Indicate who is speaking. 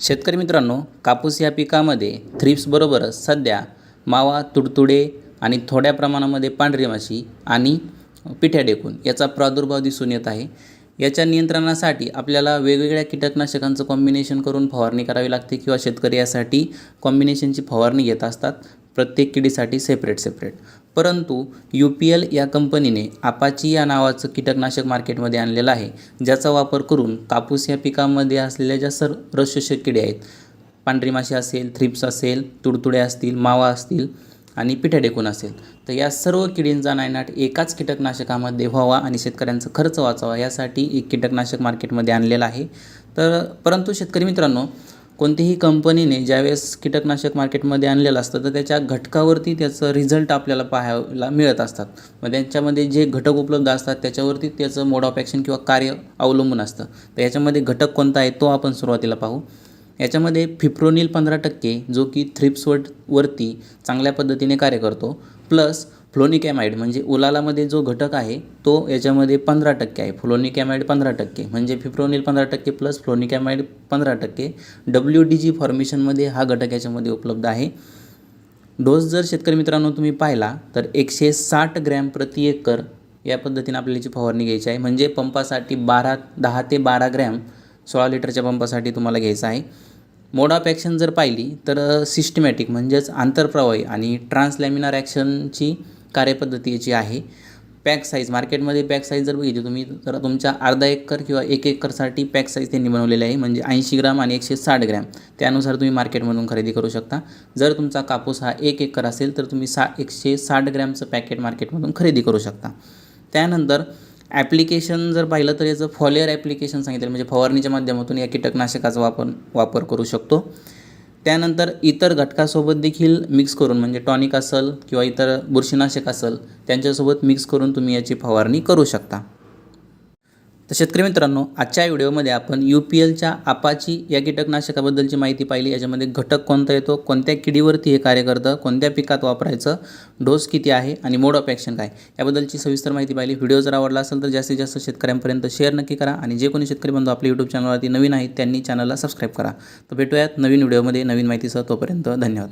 Speaker 1: शेतकरी मित्रांनो कापूस या पिकामध्ये थ्रिप्सबरोबरच सध्या मावा तुडतुडे आणि थोड्या प्रमाणामध्ये पांढरी माशी आणि पिठ्या डेकून याचा प्रादुर्भाव दिसून येत आहे. याच्या नियंत्रणासाठी आपल्याला वेगवेगळ्या कीटकनाशकांचं कॉम्बिनेशन करून फवारणी करावी लागते किंवा शेतकरी यासाठी कॉम्बिनेशनची फवारणी घेत असतात. प्रत्येक किडीसाठी सेपरेट सेपरेट परंतु यू पी एल या कंपनीने आपाची या नावाचं कीटकनाशक मार्केटमध्ये आणलेलं आहे ज्याचा वापर करून कापूस या पिकामध्ये असलेल्या ज्या सर रसशोषक किडे आहेत पांढरी माशी असेल थ्रिप्स असेल तुडतुडे असतील मावा असतील आणि पिठ्याडेकून असेल तर या सर्व किडींचा नायनाट एकाच कीटकनाशकामध्ये व्हावा आणि शेतकऱ्यांचा खर्च वाचावा यासाठी एक कीटकनाशक मार्केटमध्ये आणलेलं आहे. तर परंतु शेतकरी मित्रांनो कोणतीही कंपनीने ज्यावेळेस कीटकनाशक मार्केटमध्ये आणलेलं असतं तर त्याच्या घटकावरती त्याचं रिझल्ट आपल्याला पाहायला मिळत असतात. मग त्यांच्यामध्ये जे घटक उपलब्ध असतात त्याच्यावरती त्याचं मोड ऑफ ॲक्शन किंवा कार्य अवलंबून असतं. तर याच्यामध्ये घटक कोणता आहे तो आपण सुरुवातीला पाहू. याच्यामध्ये फिप्रोनिल पंधरा टक्के जो की थ्रिप्सवर वरती चांगल्या पद्धतीने कार्य करतो. प्लस फ्लोनिकॅमाइड म्हणजे उलालामध्ये जो घटक आहे तो याच्यामध्ये पंधरा टक्के आहे. फ्लोनिकॅमाइड पंधरा टक्के. म्हणजे फिप्रोनिल पंधरा टक्के प्लस फ्लोनिकॅमाइड पंधरा टक्के. डब्ल्यू डी जी फॉर्मेशनमध्ये हा घटक याच्यामध्ये उपलब्ध आहे. डोस जर शेतकरी मित्रांनो तुम्ही पाहिला तर एकशे साठ ग्रॅम प्रति एकर या पद्धतीने आपल्याला याची फवारणी घ्यायची आहे. म्हणजे पंपासाठी बारा दहा ते बारा ग्रॅम सोळा लिटरच्या पंपासाठी तुम्हाला घ्यायचं आहे. मोड ऑफ ॲक्शन जर पाहिली तर सिस्टमॅटिक म्हणजेच आंतरप्रवाही आणि ट्रान्सलॅमिनार ॲक्शनची कार्यपद्धती जी आहे. पॅक साईज मार्केटमध्ये पॅक साईज जर बघितली तुम्ही तर तुमच्या अर्धा एकर किंवा एक एकरसाठी पॅक साईज त्यांनी बनवलेले आहे. म्हणजे ऐंशी ग्राम आणि एकशे साठ ग्रॅम. त्यानुसार तुम्ही मार्केटमधून खरेदी करू शकता. जर तुमचा कापूस हा एक एकर असेल तर तुम्ही सा एकशे साठ ग्रॅमचं पॅकेट मार्केटमधून खरेदी करू शकता. त्यानंतर ॲप्लिकेशन जर पाहिलं तर याचं फॉलियर ॲप्लिकेशन सांगितलं म्हणजे फवारणीच्या माध्यमातून या कीटकनाशकाचा वापर वापर करू शकतो. त्यानंतर इतर घटकासोबत देखील मिक्स करून म्हणजे टॉनिक असेल किंवा इतर बुरशीनाशक असेल त्यांच्यासोबत मिक्स करून तुम्ही याची फवारणी करू शकता. तर शेतकरी मित्रांनो आजच्या व्हिडिओमध्ये आपण यू पी एलच्या आपाची या कीटकनाशकाबद्दलची माहिती पाहिली. याच्यामध्ये घटक कोणता येतो कोणत्या किडीवरती हे कार्य करतं कोणत्या पिकात वापरायचं डोस किती आहे आणि मोड ऑफ ॲक्शन काय? याबद्दलची सविस्तर माहिती पाहिली. व्हिडिओ जर आवडला असेल तर जास्तीत जास्त शेतकऱ्यांपर्यंत शेअर नक्की करा आणि जे कोणी शेतकरी बंधू आपल्या यूट्यूब चॅनलवरती नवीन आहेत त्यांनी चॅनलला सबस्क्राईब करा. तर भेटूयात नवीन व्हिडिओमध्ये नवीन माहितीसह. तोपर्यंत धन्यवाद.